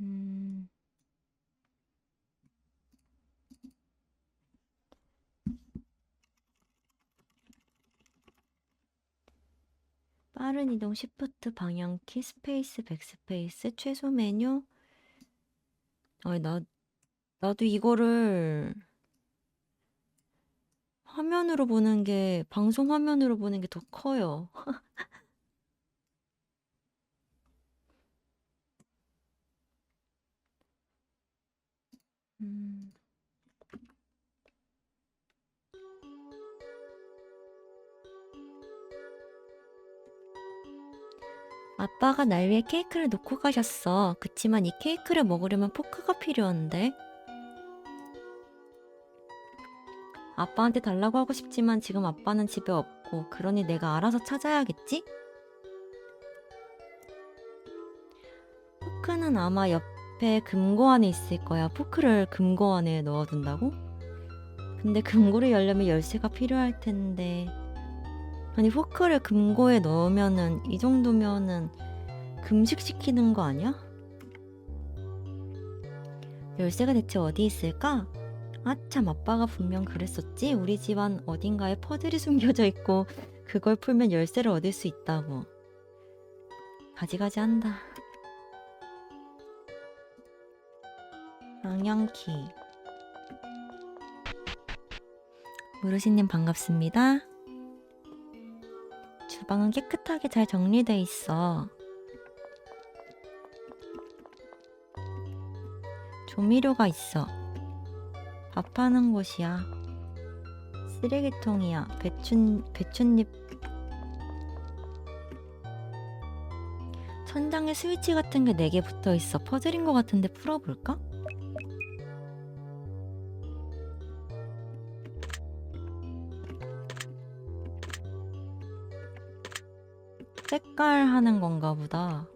음. 빠른 이동 시프트 방향키 스페이스 백스페이스 최소 메뉴 아니 나 나도 이거를 화면으로 보는 게 방송 화면으로 보는 게 더 커요. 음. 아빠가 날 위해 케이크를 놓고 가셨어. 그치만 이 케이크를 먹으려면 포크가 필요한데. 아빠한테 달라고 하고 싶지만 지금 아빠는 집에 없고, 그러니 내가 알아서 찾아야겠지? 포크는 아마 옆 에 금고 안에 있을 거야. 포크를 금고 안에 넣어둔다고? 근데 금고를 열려면 열쇠가 필요할 텐데. 아니, 포크를 금고에 넣으면은, 이 정도면은 금식시키는 거 아니야? 열쇠가 대체 어디 있을까? 아참, 아빠가 분명 그랬었지? 우리 집안 어딘가에 퍼즐이 숨겨져 있고, 그걸 풀면 열쇠를 얻을 수 있다고. 가지가지 한다. 방향키. 무르시님 반갑습니다. 주방은 깨끗하게 잘 정리돼 있어. 조미료가 있어. 밥하는 곳이야. 쓰레기통이야. 배춘 배춧잎. 천장에 스위치 같은 게 4개 붙어 있어. 퍼즐인 것 같은데 풀어볼까? 색깔 하는 건가 보다.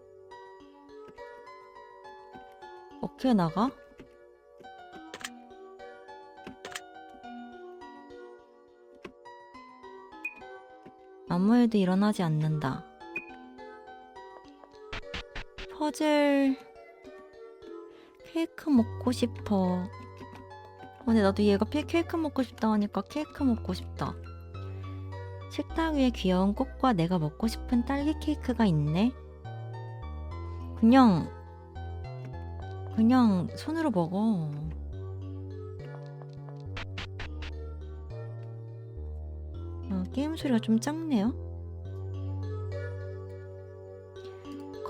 어떻게 나가? 아무 일도 일어나지 않는다. 퍼즐 케이크 먹고 싶어. 어, 근데 나도 얘가 피- 케이크 먹고 싶다 하니까 케이크 먹고 싶다. 식탁 위에 귀여운 꽃과 내가 먹고 싶은 딸기 케이크가 있네. 그냥 그냥 손으로 먹어. 어, 게임 소리가 좀 작네요.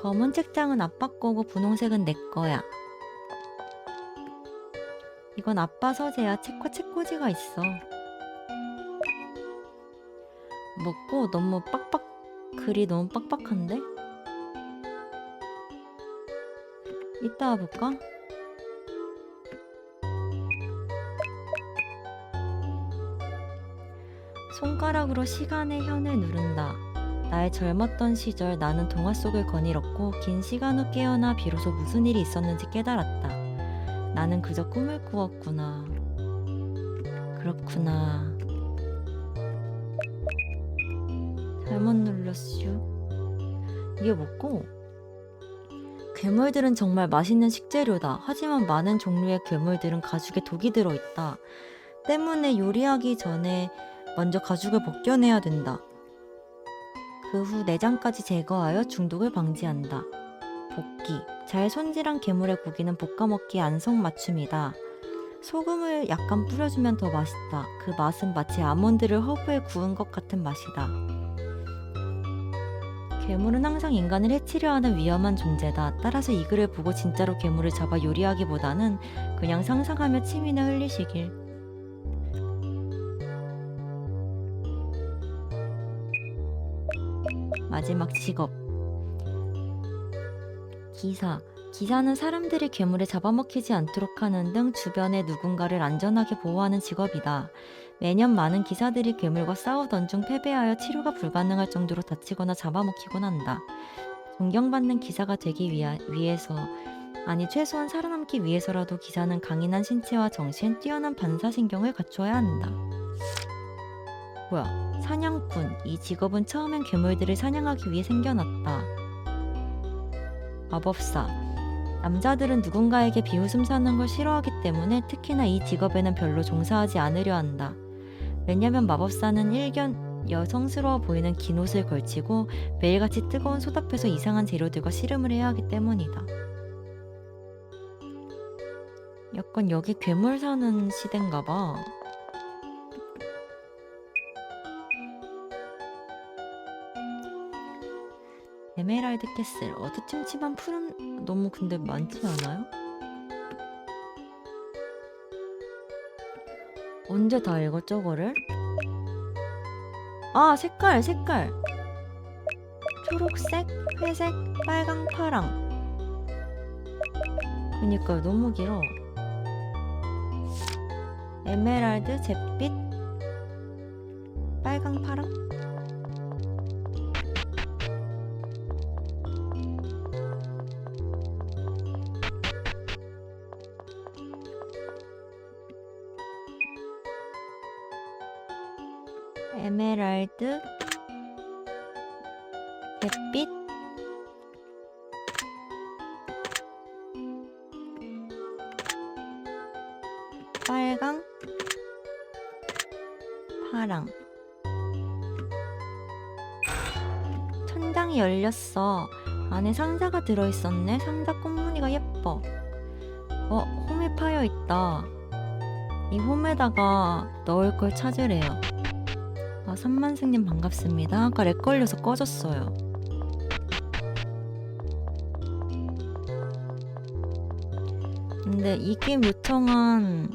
검은 책장은 아빠 거고 분홍색은 내 거야. 이건 아빠 서재야. 책과 책꽂이가 있어. 먹고 너무 빡빡 글이 너무 빡빡한데? 이따 와볼까? 손가락으로 시간의 현을 누른다. 나의 젊었던 시절 나는 동화 속을 거닐었고 긴 시간 후 깨어나 비로소 무슨 일이 있었는지 깨달았다. 나는 그저 꿈을 꾸었구나. 그렇구나. 잘못 눌렀슈. 이게 뭐고? 괴물들은 정말 맛있는 식재료다. 하지만 많은 종류의 괴물들은 가죽에 독이 들어있다. 때문에 요리하기 전에 먼저 가죽을 벗겨내야 된다. 그 후 내장까지 제거하여 중독을 방지한다. 볶기. 잘 손질한 괴물의 고기는 볶아 먹기에 안성맞춤이다. 소금을 약간 뿌려주면 더 맛있다. 그 맛은 마치 아몬드를 허브에 구운 것 같은 맛이다. 괴물은 항상 인간을 해치려 하는 위험한 존재다. 따라서 이 글을 보고 진짜로 괴물을 잡아 요리하기보다는 그냥 상상하며 침이나 흘리시길. 마지막 직업. 기사. 기사는 사람들이 괴물에 잡아먹히지 않도록 하는 등 주변의 누군가를 안전하게 보호하는 직업이다. 매년 많은 기사들이 괴물과 싸우던 중 패배하여 치료가 불가능할 정도로 다치거나 잡아먹히곤 한다. 존경받는 기사가 되기 위하, 위해서, 아니 최소한 살아남기 위해서라도 기사는 강인한 신체와 정신, 뛰어난 반사신경을 갖춰야 한다. 뭐야? 사냥꾼. 이 직업은 처음엔 괴물들을 사냥하기 위해 생겨났다. 마법사. 남자들은 누군가에게 비웃음 사는 걸 싫어하기 때문에 특히나 이 직업에는 별로 종사하지 않으려 한다. 왜냐면 마법사는 일견 여성스러워 보이는 긴 옷을 걸치고 매일같이 뜨거운 솥앞에서 이상한 재료들과 씨름을 해야 하기 때문이다. 약간 여기 괴물 사는 시대인가 봐. 에메랄드 캐슬 어두침침한 푸른 너무 근데 많지 않아요? 언제 다 읽어 저거를? 아 색깔 색깔. 초록색, 회색, 빨강, 파랑. 그니까요 너무 길어. 에메랄드, 잿빛, 빨강, 파랑 에메랄드, 잿빛, 빨강, 파랑. 천장이 열렸어. 안에 상자가 들어있었네. 상자 꽃무늬가 예뻐. 어, 홈이 파여 있다. 이 홈에다가 넣을 걸 찾으래요. 아, 선만승님 반갑습니다. 아까 렉 걸려서 꺼졌어요. 근데 이 게임 요청한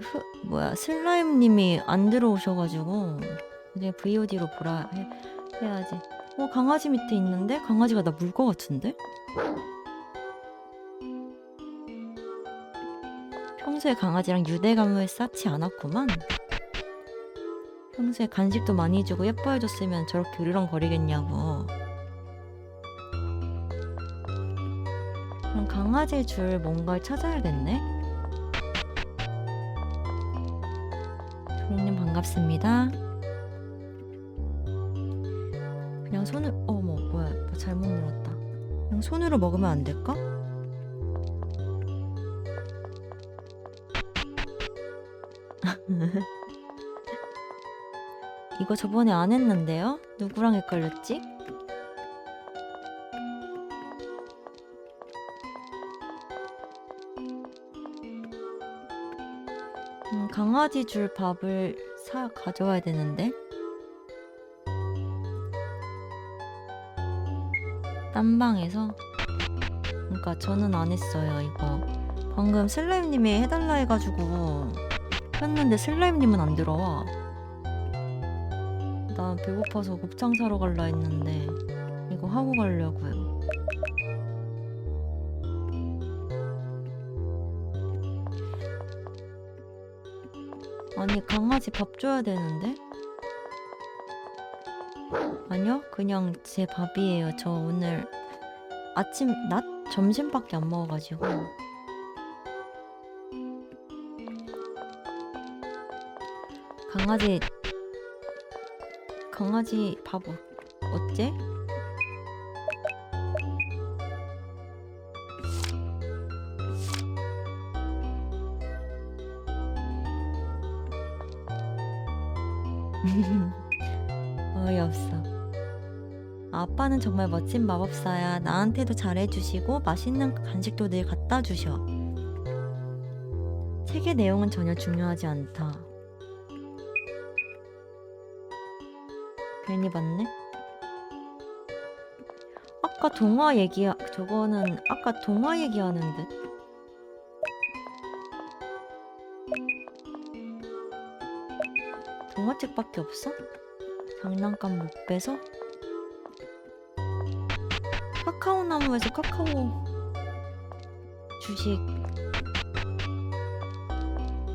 흐, 뭐야 슬라임님이 안 들어오셔가지고 이제 VOD로 보라 해, 해야지. 어 강아지 밑에 있는데 강아지가 나 물 것 같은데? 평소에 강아지랑 유대감을 쌓지 않았구만. 평소에 간식도 많이 주고 예뻐해줬으면 저렇게 으르렁거리겠냐고. 그럼 강아지 줄 뭔가를 찾아야겠네. 조롱님 반갑습니다. 그냥 손을 어머 뭐야 뭐 잘못 눌렀다. 그냥 손으로 먹으면 안 될까? 이거 저번에 안 했는데요? 누구랑 헷갈렸지? 음, 강아지 줄 밥을 사 가져와야 되는데. 딴 방에서. 그러니까 저는 안 했어요 이거. 방금 슬라임님이 해달라 해가지고 했는데 슬라임님은 안 들어와. 나 배고파서 곱창 사러 갈라 했는데 이거 하고 가려고요. 아니 강아지 밥 줘야 되는데? 아니요 그냥 제 밥이에요. 저 오늘 아침 낮 점심밖에 안 먹어가지고 강아지 강아지 밥 어, 어째? 어이없어. 아빠는 정말 멋진 마법사야. 나한테도 잘해주시고 맛있는 간식도 늘 갖다 주셔. 책의 내용은 전혀 중요하지 않다. 괜히 봤네. 아까 동화 얘기 저거는 아까 동화 얘기하는 듯. 동화책밖에 없어? 장난감 못 빼서? 카카오 나무에서 카카오 주식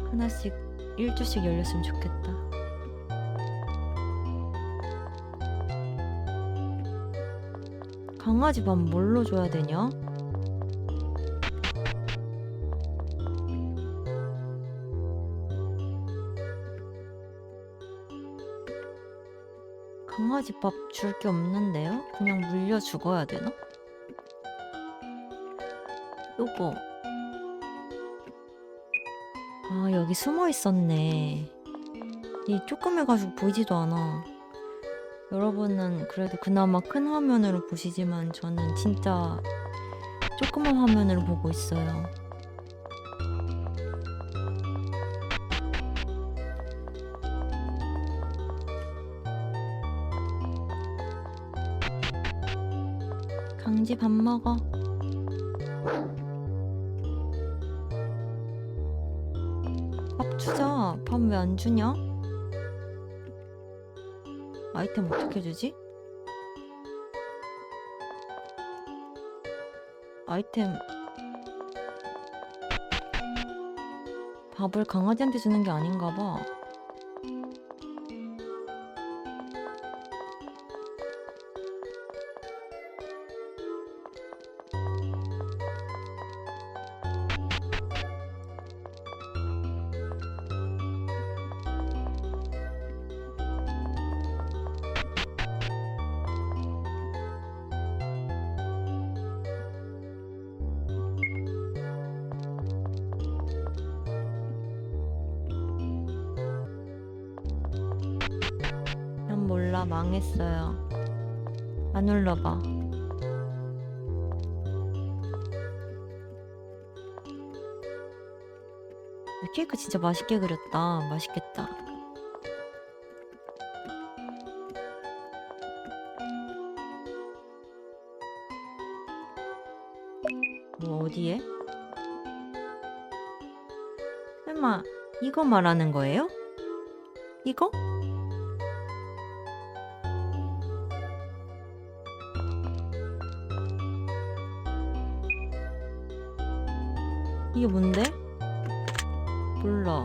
하나씩 1주씩 열렸으면 좋겠다. 강아지 밥 뭘로 줘야 되냐? 강아지 밥 줄 게 없는데요? 그냥 물려 죽어야 되나? 요거. 아, 여기 숨어 있었네. 이 조그매가지고 보이지도 않아. 여러분은 그래도 그나마 큰 화면으로 보시지만 저는 진짜 조그만 화면으로 보고 있어요. 강지 밥 먹어. 밥 주자. 밥 왜 안 주냐? 아이템 어떻게 주지? 아이템 밥을 강아지한테 주는 게 아닌가 봐. 망했어요. 안 올라가. 케이크 진짜 맛있게 그렸다. 맛있겠다. 뭐 어디에? 설마 이거 말하는 거예요? 이거? 이게 뭔데? 몰라.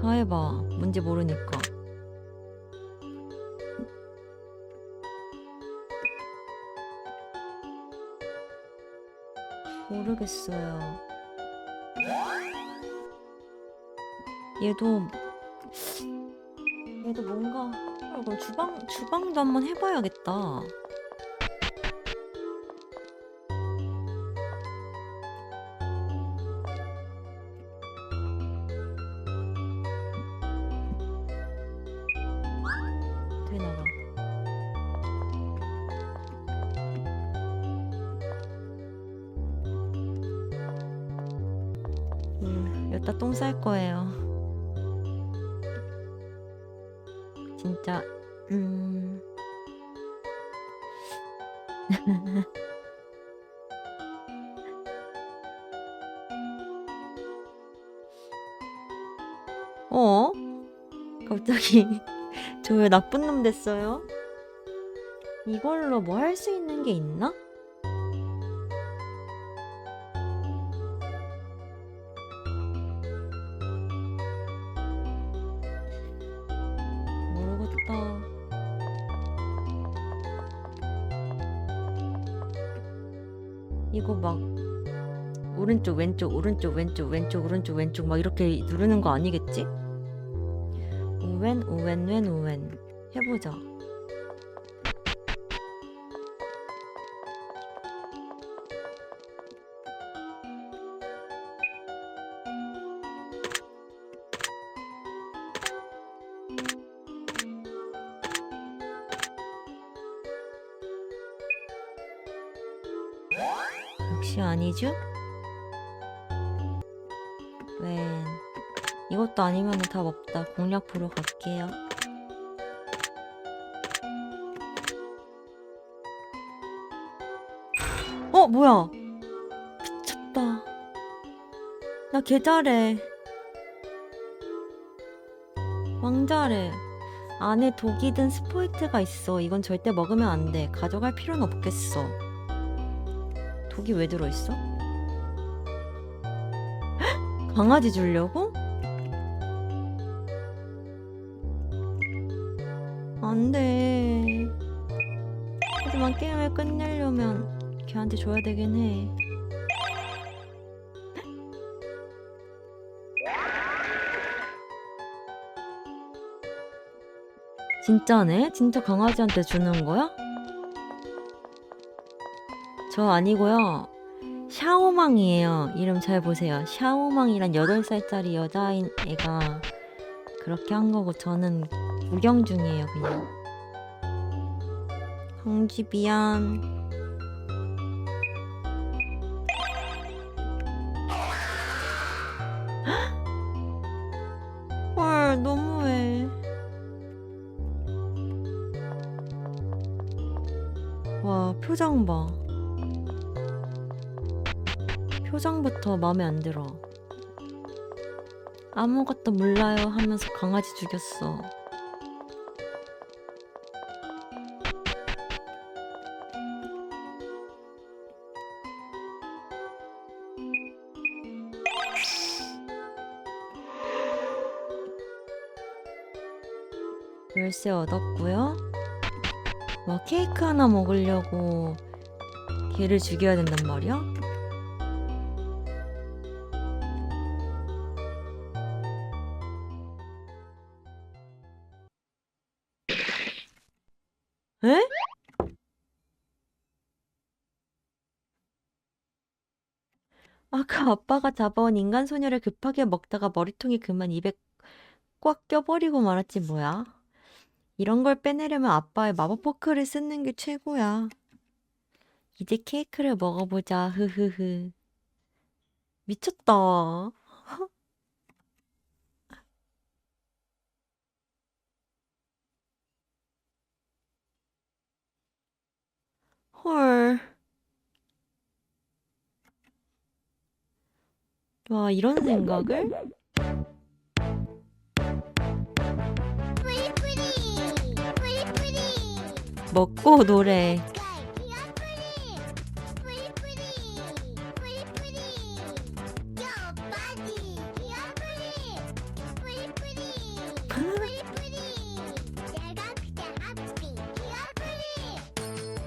다 해봐. 뭔지 모르니까. 모르겠어요. 얘도 얘도 뭔가 아, 그럼 주방 주방도 한번 해봐야겠다. 되나봐. 음, 여기다 똥 쌀 거예요. 진짜 음 어? 갑자기 저 왜 나쁜 놈 됐어요? 이걸로 뭐 할 수 있는 게 있나? 이거 막 오른쪽 왼쪽 오른쪽 왼쪽 왼쪽 오른쪽 왼쪽 막 이렇게 누르는 거 아니겠지? 우웬 우웬 웬 우웬 해보자. 역시 아니죠? 웬 이것도 아니면 답 없다. 공략 보러 갈게요. 어 뭐야? 미쳤다. 나 개 잘해. 왕잘해. 안에 독이 든 스포이트가 있어. 이건 절대 먹으면 안 돼. 가져갈 필요는 없겠어. 독이 왜 들어있어? 헉! 강아지 주려고? 안 돼. 하지만 게임을 끝내려면 걔한테 줘야 되긴 해. 진짜네? 진짜 강아지한테 주는 거야? 저 아니고요. 샤오망이에요. 이름 잘 보세요. 샤오망이란 8살짜리 여자인 애가 그렇게 한 거고 저는 구경 중이에요, 그냥. 황지 미안. 헐, 너무해. 와, 표정 봐. 마음에 안 들어. 아무것도 몰라요 하면서 강아지 죽였어. 열쇠 얻었고요. 와, 케이크 하나 먹으려고 걔를 죽여야 된단 말이야? 에? 아까 아빠가 잡아온 인간 소녀를 급하게 먹다가 머리통이 그만 입에 꽉 껴버리고 말았지 뭐야. 이런 걸 빼내려면 아빠의 마법 포크를 쓰는 게 최고야. 이제 케이크를 먹어보자. 흐흐흐. 미쳤다. 헐. 와, 이런 생각을? 먹고 노래.